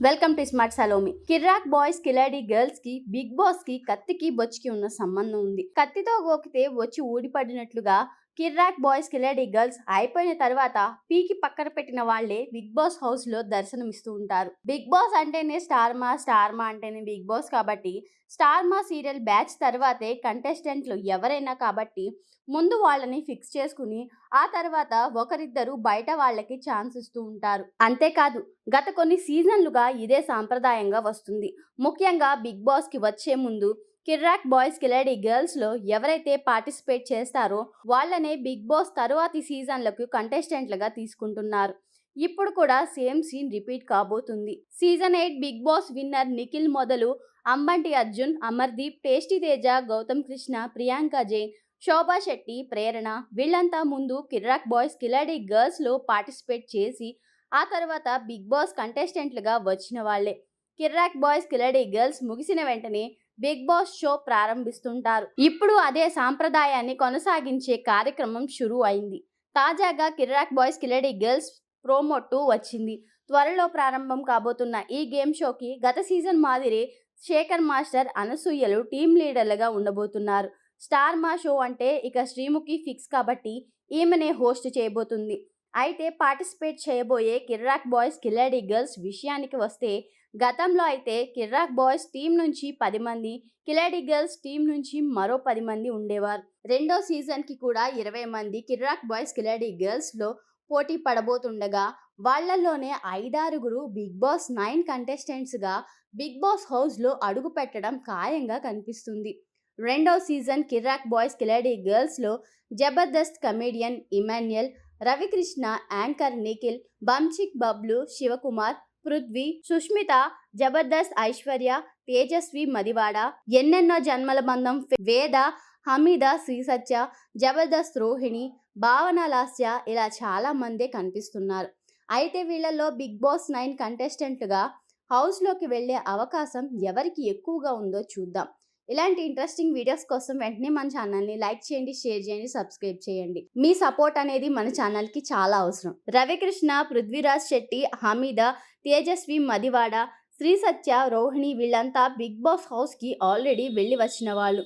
Welcome to smart సలోమి Kirrak boys Khiladi గర్ల్స్కి big బాస్కి కత్తికి బొచ్చుకి ఉన్న సంబంధం ఉంది. కత్తితో గోకితే వచ్చి ఊడిపడినట్లుగా కిర్రాక్ బాయ్స్ కిలాడి గర్ల్స్ అయిపోయిన తర్వాత పీకి పక్కన పెట్టిన వాళ్ళే బిగ్ బాస్ హౌస్లో దర్శనమిస్తూ ఉంటారు. బిగ్ బాస్ అంటేనే స్టార్ మా స్టార్ మా అంటేనే బిగ్ బాస్ కాబట్టి స్టార్ మా సీరియల్ బ్యాచ్ తర్వాతే కంటెస్టెంట్లు ఎవరైనా కాబట్టి ముందు వాళ్ళని ఫిక్స్ చేసుకుని ఆ తర్వాత ఒకరిద్దరు బయట వాళ్ళకి ఛాన్స్ ఇస్తూ ఉంటారు. అంతేకాదు గత కొన్ని సీజన్లుగా ఇదే సాంప్రదాయంగా వస్తుంది. ముఖ్యంగా బిగ్ బాస్కి వచ్చే ముందు కిర్రాక్ బాయ్స్ కిలాడి గర్ల్స్లో ఎవరైతే పార్టిసిపేట్ చేస్తారో వాళ్ళనే బిగ్ బాస్ తరువాతి సీజన్లకు కంటెస్టెంట్లుగా తీసుకుంటున్నారు. ఇప్పుడు కూడా సేమ్ సీన్ రిపీట్ కాబోతుంది. Season eight Bigg Boss winner Nikhil మొదలు అంబంటి అర్జున్ అమర్దీప్ టేస్టీ తేజ గౌతమ్ కృష్ణ ప్రియాంక జైన్ శోభా శెట్టి ప్రేరణ వీళ్ళంతా ముందు కిర్రాక్ బాయ్స్ కిలాడి గర్ల్స్లో పార్టిసిపేట్ చేసి ఆ తర్వాత బిగ్ బాస్ కంటెస్టెంట్లుగా వచ్చిన వాళ్ళే. కిర్రాక్ బాయ్స్ కిలాడి గర్ల్స్ ముగిసిన వెంటనే బిగ్ బాస్ షో ప్రారంభిస్తుంటారు. ఇప్పుడు అదే సాంప్రదాయాన్ని కొనసాగించే కార్యక్రమం షురూ అయింది. తాజాగా Kirak boys Khiladi girls promo two వచ్చింది. త్వరలో ప్రారంభం కాబోతున్న ఈ గేమ్ షోకి గత సీజన్ మాదిరి శేఖర్ మాస్టర్ అనసూయలు టీం లీడర్లుగా ఉండబోతున్నారు. స్టార్ మా షో అంటే ఇక శ్రీముఖి ఫిక్స్ కాబట్టి ఈమెనే హోస్ట్ చేయబోతుంది. అయితే పార్టిసిపేట్ చేయబోయే కిర్రాక్ బాయ్స్ కిల్లాడి గర్ల్స్ విషయానికి వస్తే గతంలో అయితే కిర్రాక్ బాయ్స్ టీం నుంచి పది మంది కిలాడి గర్ల్స్ టీం నుంచి మరో పది మంది ఉండేవారు. రెండో సీజన్కి కూడా ఇరవై మంది కిర్రాక్ బాయ్స్ కిలాడి గర్ల్స్లో పోటీ పడబోతుండగా వాళ్ళలోనే ఐదారుగురు బిగ్ బాస్ నైన్ కంటెస్టెంట్స్గా బిగ్ బాస్ హౌస్లో అడుగు పెట్టడం ఖాయంగా కనిపిస్తుంది. రెండో సీజన్ కిర్రాక్ బాయ్స్ కిలాడి గర్ల్స్లో జబర్దస్త్ కమేడియన్ ఇమాన్యుయల్ రవికృష్ణ యాంకర్ నిఖిల్ బంచిక్ బబ్లు శివకుమార్ పృథ్వీ సుష్మిత జబర్దస్త్ ఐశ్వర్య తేజస్వి మదివాడ ఎన్నెన్నో జన్మల బంధం వేద హమీద శ్రీసత్య జబర్దస్త్ రోహిణి భావన లాస్య ఇలా చాలా మందే కనిపిస్తున్నారు. అయితే వీళ్ళల్లో బిగ్ బాస్ నైన్ కంటెస్టెంట్గా హౌస్లోకి వెళ్ళే అవకాశం ఎవరికి ఎక్కువగా ఉందో చూద్దాం. ఇలాంటి ఇంట్రెస్టింగ్ వీడియోస్ కోసం వెంటనే మన ఛానల్ని లైక్ చేయండి షేర్ చేయండి సబ్స్క్రైబ్ చేయండి. మీ సపోర్ట్ అనేది మన ఛానల్కి చాలా అవసరం. రవికృష్ణ పృథ్వీరాజ్ శెట్టి హమీద తేజస్వి మదివాడ శ్రీ సత్య రోహిణి వీళ్ళంతా బిగ్ బాస్ హౌస్కి ఆల్రెడీ వెళ్ళి వచ్చిన వాళ్ళు.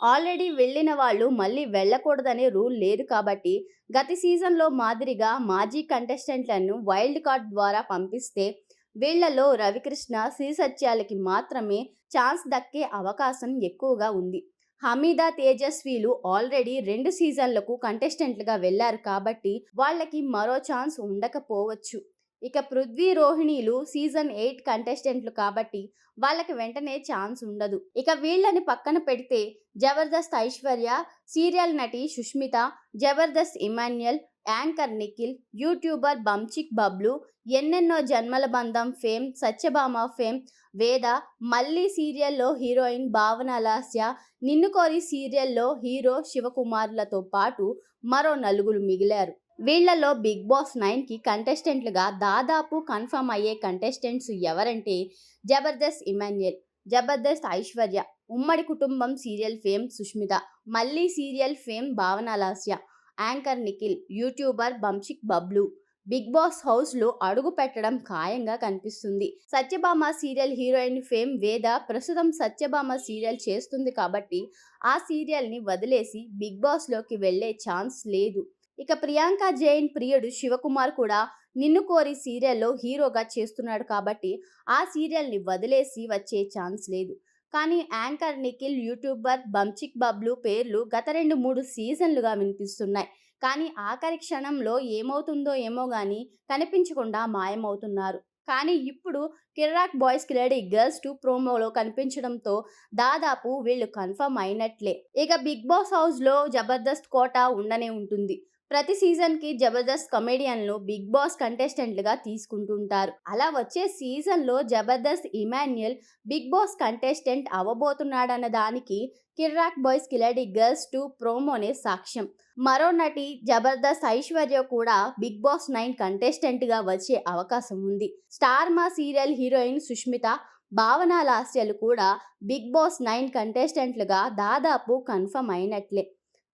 ఆల్రెడీ వెళ్ళిన వాళ్ళు మళ్ళీ వెళ్ళకూడదనే రూల్ లేదు కాబట్టి గత సీజన్లో మాదిరిగా మాజీ కంటెస్టెంట్లను వైల్డ్ కార్డ్ ద్వారా పంపిస్తే వీళ్ళలో రవికృష్ణ శ్రీసత్యాలకి మాత్రమే ఛాన్స్ దక్కే అవకాశం ఎక్కువగా ఉంది. హమీదా తేజస్వీలు ఆల్రెడీ రెండు సీజన్లకు కంటెస్టెంట్లుగా వెళ్ళారు కాబట్టి వాళ్ళకి మరో ఛాన్స్ ఉండకపోవచ్చు. ఇక పృథ్వీ రోహిణీలు సీజన్ ఎయిట్ కంటెస్టెంట్లు కాబట్టి వాళ్ళకి వెంటనే ఛాన్స్ ఉండదు. ఇక వీళ్ళని పక్కన పెడితే జబర్దస్త్ ఐశ్వర్య సీరియల్ నటి సుష్మిత జబర్దస్త్ ఇమాన్యుయల్ యాంకర్ నిఖిల్ యూట్యూబర్ బంచిక్ బబ్లు ఎన్నెన్నో జన్మల బంధం ఫేమ్ సత్యభామ ఫేమ్ వేద మళ్ళీ సీరియల్లో హీరోయిన్ భావన లాస్య నిన్ను కోరి సీరియల్లో హీరో శివకుమార్లతో పాటు మరో నలుగురు మిగిలారు. వీళ్ళలో బిగ్ బాస్ నైన్కి కంటెస్టెంట్లుగా దాదాపు కన్ఫర్మ్ అయ్యే కంటెస్టెంట్స్ ఎవరంటే జబర్దస్త్ ఇమాన్యుయల్ జబర్దస్త్ ఐశ్వర్య ఉమ్మడి కుటుంబం సీరియల్ ఫేమ్ సుష్మిత మళ్ళీ serial fame Bhavana Lasya anchor Nikhil YouTuber Bunchik Bablu. Bigg Boss హౌస్లో అడుగు పెట్టడం ఖాయంగా కనిపిస్తుంది. సత్యభామ సీరియల్ హీరోయిన్ ఫేమ్ వేద. ప్రస్తుతం సత్యభామ సీరియల్ చేస్తుంది కాబట్టి ఆ సీరియల్ని వదిలేసి బిగ్ బాస్లోకి వెళ్ళే ఛాన్స్ లేదు. ఇక ప్రియాంక జైన్ ప్రియుడు శివకుమార్ కూడా నిన్ను కోరి సీరియల్లో హీరోగా చేస్తున్నాడు కాబట్టి ఆ సీరియల్ని వదిలేసి వచ్చే ఛాన్స్ లేదు. కానీ యాంకర్ నిఖిల్ యూట్యూబర్ బంచిక్ బబ్లు పేర్లు గత రెండు మూడు సీజన్లుగా వినిపిస్తున్నాయి. కానీ ఆఖరి క్షణంలో ఏమవుతుందో ఏమో కానీ కనిపించకుండా మాయమవుతున్నారు. కానీ ఇప్పుడు Kirrak boys Khiladi girls two ప్రోమోలో కనిపించడంతో దాదాపు వీళ్ళు కన్ఫర్మ్ అయినట్లే. ఇక బిగ్ బాస్ హౌస్లో జబర్దస్త్ కోట ఉండనే ఉంటుంది. ప్రతి సీజన్కి జబర్దస్త్ కమెడియన్లు బిగ్ బాస్ కంటెస్టెంట్లుగా తీసుకుంటుంటారు. అలా వచ్చే సీజన్లో Jabardasth Emmanuel Bigg Boss contestant అవ్వబోతున్నాడన్న దానికి Kirrak boys Khiladi girls two ప్రోమోనే సాక్ష్యం. మరో నటి జబర్దస్త్ ఐశ్వర్య కూడా బిగ్ బాస్ నైన్ కంటెస్టెంట్గా వచ్చే అవకాశం ఉంది. Star Maa serial heroine Sushmita భావన లాస్యలు కూడా బిగ్ బాస్ నైన్ కంటెస్టెంట్లుగా దాదాపు కన్ఫర్మ్ అయినట్లే.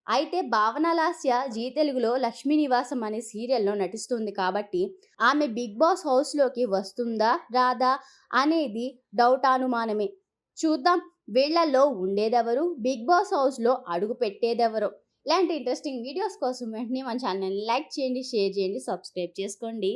అయితే భావనలాస్య జీ తెలుగులో లక్ష్మీ నివాసం అనే సీరియల్లో నటిస్తుంది కాబట్టి ఆమె బిగ్ బాస్ హౌస్లోకి వస్తుందా రాదా అనేది డౌట్ అనుమానమే. చూద్దాం. వీళ్ళల్లో ఉండేదెవరు? బిగ్ బాస్ హౌస్లో అడుగు పెట్టేదెవరు? ఇలాంటి ఇంట్రెస్టింగ్ వీడియోస్ కోసం వెంటనే మన ఛానల్ని లైక్ చేయండి షేర్ చేయండి సబ్స్క్రైబ్ చేసుకోండి.